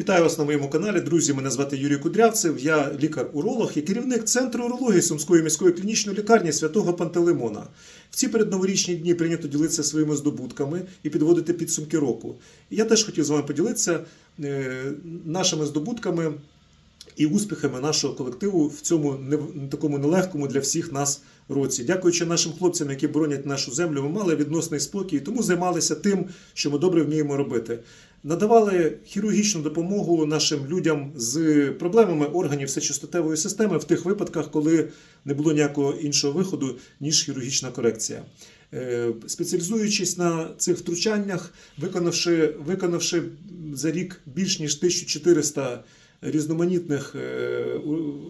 Вітаю вас на моєму каналі. Друзі, мене звати Юрій Кудрявцев. Я лікар-уролог і керівник центру урології Сумської міської клінічної лікарні святого Пантелеймона. В ці передноворічні дні прийнято ділитися своїми здобутками і підводити підсумки року. Я теж хотів з вами поділитися е, нашими здобутками і успіхами нашого колективу в цьому такому нелегкому для всіх нас році. Дякуючи нашим хлопцям, які боронять нашу землю, ми мали відносний спокій, тому займалися тим, що ми добре вміємо робити. Надавали хірургічну допомогу нашим людям з проблемами органів сечостатевої системи в тих випадках, коли не було ніякого іншого виходу, ніж хірургічна корекція. Е, Спеціалізуючись на цих втручаннях, виконавши, виконавши за рік більш ніж 1400 різноманітних е,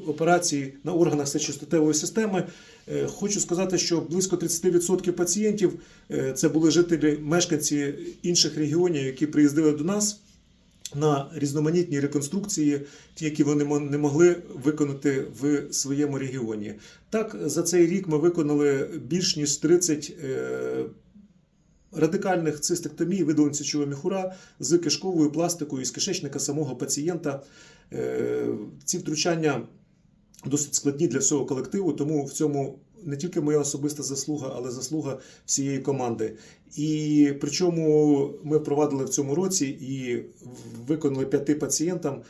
операцій на органах сечостатевої системи. Е, Хочу сказати, що близько 30% пацієнтів е, це були жителі, мешканці інших регіонів, які приїздили до нас на різноманітні реконструкції, ті, які вони не могли виконати в своєму регіоні. Так, за цей рік ми виконали більш ніж 30 е, радикальних цистектомій, видалень сечового міхура з кишковою пластикою із кишечника самого пацієнта. Е, Ці втручання досить складні для всього колективу, тому в цьому не тільки моя особиста заслуга, але заслуга всієї команди. І причому ми впровадили в цьому році і виконали п'яти пацієнтам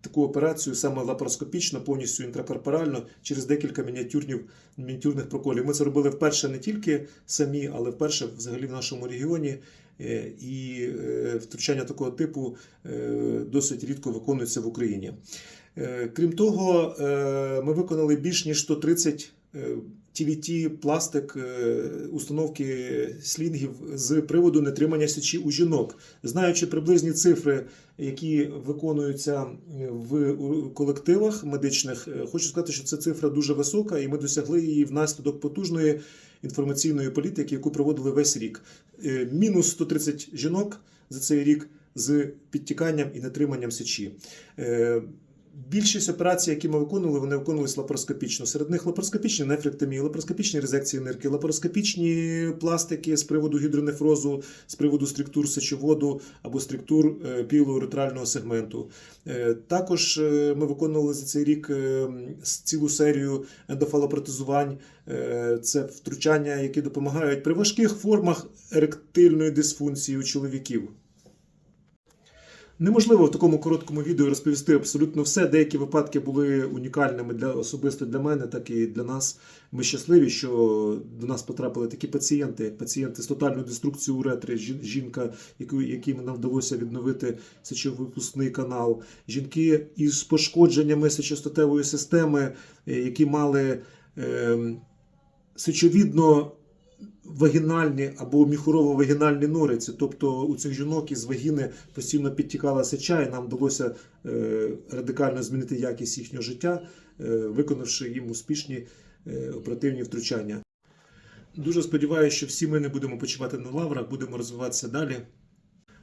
таку операцію саме лапароскопічно, повністю інтракорпорально, через декілька мініатюрних, мініатюрних проколів. Ми це робили вперше не тільки самі, але вперше взагалі в нашому регіоні. Е, І е, втручання такого типу е, досить рідко виконується в Україні. Е, Крім того, е, ми виконали більш ніж 130 TVT пластик е, установки слінгів з приводу нетримання сечі у жінок. Знаючи приблизні цифри, які виконуються в колективах медичних, е, хочу сказати, що ця цифра дуже висока, і ми досягли її внаслідок потужної інформаційної політики, яку проводили весь рік. Е, Мінус 130 жінок за цей рік з підтіканням і нетриманням сечі. Більшість операцій, які ми виконували, вони виконувалися лапароскопічно. Серед них лапароскопічні нефректомії, лапароскопічні резекції нирки, лапароскопічні пластики з приводу гідронефрозу, з приводу структур сечоводу або структур е, пілоуретрального сегменту. Е, Також е, ми виконували за цей рік цілу серію ендофалопротезувань. Це втручання, які допомагають при важких формах еректильної дисфункції у чоловіків. Неможливо в такому короткому відео розповісти абсолютно все. Деякі випадки були унікальними для особисто для мене, так і для нас. Ми щасливі, що до нас потрапили такі пацієнти, пацієнти з тотальною деструкцією уретри, жінка, яку яким нам вдалося відновити сечовипускний канал, жінки із пошкодженнями сечостатевої системи, е, які мали ем, сечовідно вагінальні або міхурово-вагінальні нориці. Тобто у цих жінок із вагіни постійно підтікала сеча, і нам вдалося е, радикально змінити якість їхнього життя, е, виконавши їм успішні е, оперативні втручання. Дуже сподіваюся, що всі ми не будемо почивати на лаврах, будемо розвиватися далі.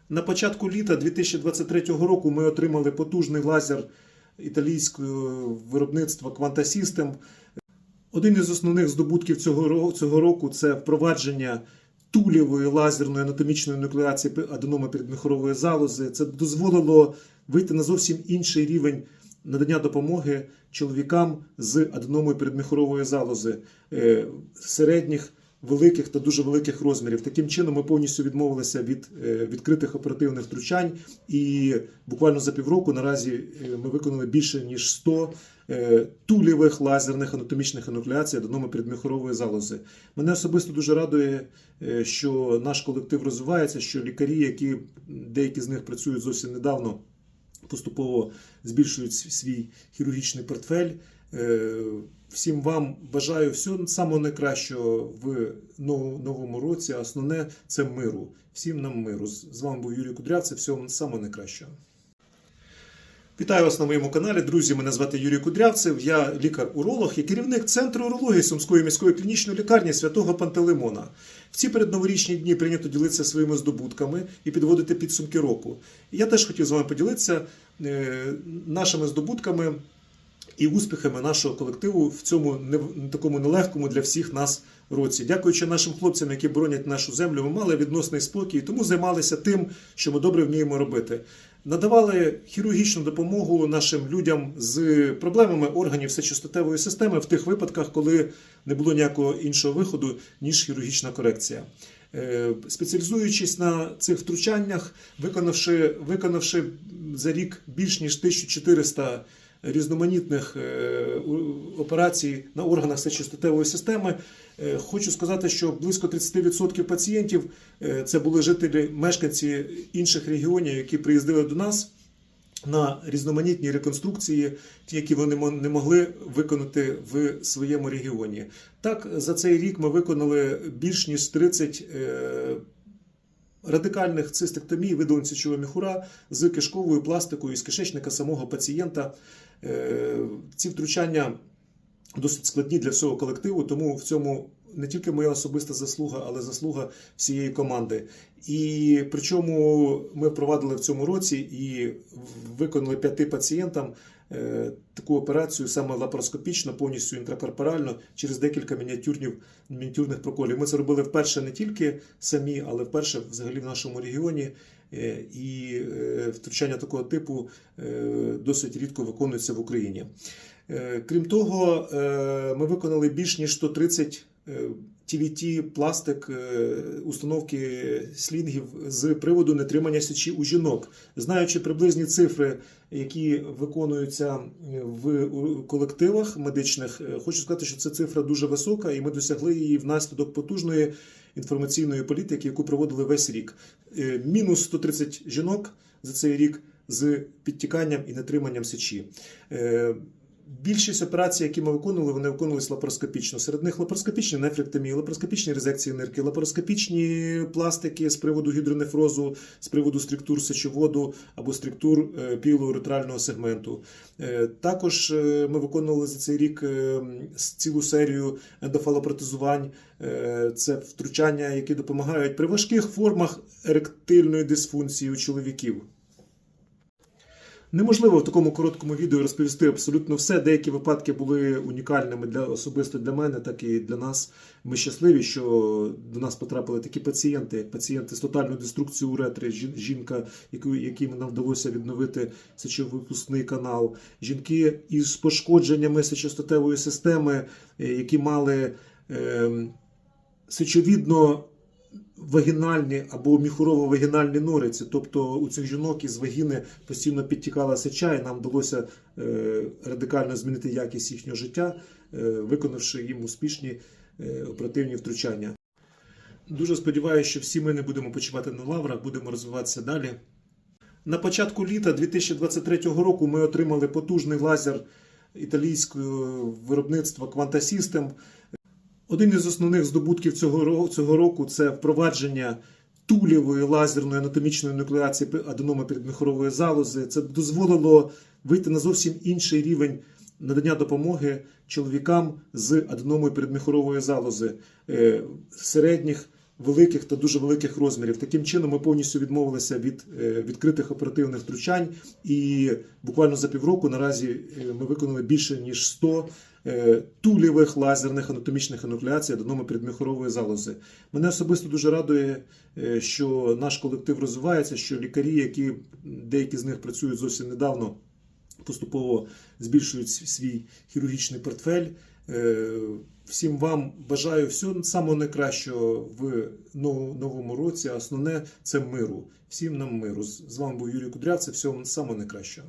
На початку літа 2023 року ми отримали потужний лазер італійського виробництва Quanta System. Один із основних здобутків цього, цього року це впровадження тулєвої лазерної анатомічної нуклеації аденоми передміхорової залози. Це дозволило вийти на зовсім інший рівень надання допомоги чоловікам з аденомою передміхорової залози е, середніх, великих та дуже великих розмірів. Таким чином ми повністю відмовилися від е, відкритих оперативних втручань, і буквально за півроку наразі е, ми виконали більше ніж 100 е, тулєвих лазерних анатомічних енуклеацій аденоми передміхорової залози. Мене особисто дуже радує, що наш колектив розвивається, що лікарі, які деякі з них працюють зовсім недавно, поступово збільшують свій хірургічний портфель. Е, Всім вам бажаю всього самого найкращого в новому році. Основне це миру. Всім нам миру. З з вами був Юрій Кудрявцев. Всього самого найкращого. Вітаю вас на моєму каналі. Друзі, мене звати Юрій Кудрявцев. Я лікар-уролог і керівник центру урології Сумської міської клінічної лікарні святого Пантелеймона. В ці передноворічні дні прийнято ділитися своїми здобутками і підводити підсумки року. Я теж хотів з вами поділитися е, нашими здобутками і успіхами нашого колективу в цьому не такому нелегкому для всіх нас році. Дякуючи нашим хлопцям, які боронять нашу землю, ми мали відносний спокій, тому займалися тим, що ми добре вміємо робити. надавали хірургічну допомогу нашим людям з проблемами органів сечостатевої системи в тих випадках, коли не було ніякого іншого виходу, ніж хірургічна корекція. Е, Спеціалізуючись на цих втручаннях, виконавши, виконавши за рік більш ніж 1400 різноманітних е, операцій на органах сечостатевої системи, е, хочу сказати, що близько 30% пацієнтів е, це були жителі, мешканці інших регіонів, які приїздили до нас на різноманітні реконструкції, ті, які вони не могли виконати в своєму регіоні. Так, за цей рік ми виконали більш ніж 30 е, радикальних цистектомій, видалень міхура з кишковою пластикою з кишечника самого пацієнта. Е, Ці втручання досить складні для всього колективу, тому в цьому не тільки моя особиста заслуга, але заслуга всієї команди. І причому ми впровадили в цьому році і виконали п'яти пацієнтам таку операцію саме лапароскопічно, повністю інтракорпорально, через декілька мініатюрних, мініатюрних проколів. Ми це робили вперше не тільки самі, але вперше взагалі в нашому регіоні. Е, І е, втручання такого типу е, досить рідко виконується в Україні. Е, Крім того, е, ми виконали більш ніж 130 е, TVT пластик е, установки слінгів з приводу нетримання сечі у жінок. Знаючи приблизні цифри, які виконуються в колективах медичних, е, хочу сказати, що ця цифра дуже висока, і ми досягли її внаслідок потужної інформаційної політики, яку проводили весь рік. Е, Мінус 130 жінок за цей рік з підтіканням і нетриманням сечі. Більшість операцій, які ми виконували, вони виконувалися лапароскопічно. Серед них лапароскопічні нефректомії, лапароскопічні резекції нирки, лапароскопічні пластики з приводу гідронефрозу, з приводу структур сечоводу або структур е, пілоуретрального сегменту. Е, Також е, ми виконували за цей рік цілу серію ендофалопротезувань. Це втручання, які допомагають при важких формах еректильної дисфункції у чоловіків. Неможливо в такому короткому відео розповісти абсолютно все. Деякі випадки були унікальними для особисто для мене, так і для нас. Ми щасливі, що до нас потрапили такі пацієнти, як пацієнти з тотальною деструкцією уретри, жінка, якій нам вдалося відновити сечовипускний канал, жінки із пошкодженнями сечостатевої системи, е, які мали ем, сечовідно вагінальні або міхурово-вагінальні нориці. Тобто у цих жінок із вагіни постійно підтікала сеча, і нам вдалося е, радикально змінити якість їхнього життя, е, виконавши їм успішні е, оперативні втручання. Дуже сподіваюся, що всі ми не будемо почивати на лаврах, будемо розвиватися далі. На початку літа 2023 року ми отримали потужний лазер італійського виробництва Quanta System. Один із основних здобутків цього, цього року це впровадження тулєвої лазерної анатомічної нуклеації аденоми передміхорової залози. Це дозволило вийти на зовсім інший рівень надання допомоги чоловікам з аденомою передміхорової залози е, середніх, великих та дуже великих розмірів. Таким чином ми повністю відмовилися від е, відкритих оперативних втручань, і буквально за півроку наразі е, ми виконали більше ніж 100 е, тулєвих лазерних анатомічних енуклеацій аденоми передміхорової залози. Мене особисто дуже радує, що наш колектив розвивається, що лікарі, які деякі з них працюють зовсім недавно, поступово збільшують свій хірургічний портфель. Е, Всім вам бажаю всього самого найкращого в нов- новому році. Основне це миру. Всім нам миру. З вами був Юрій Кудрявцев. Всього самого найкращого.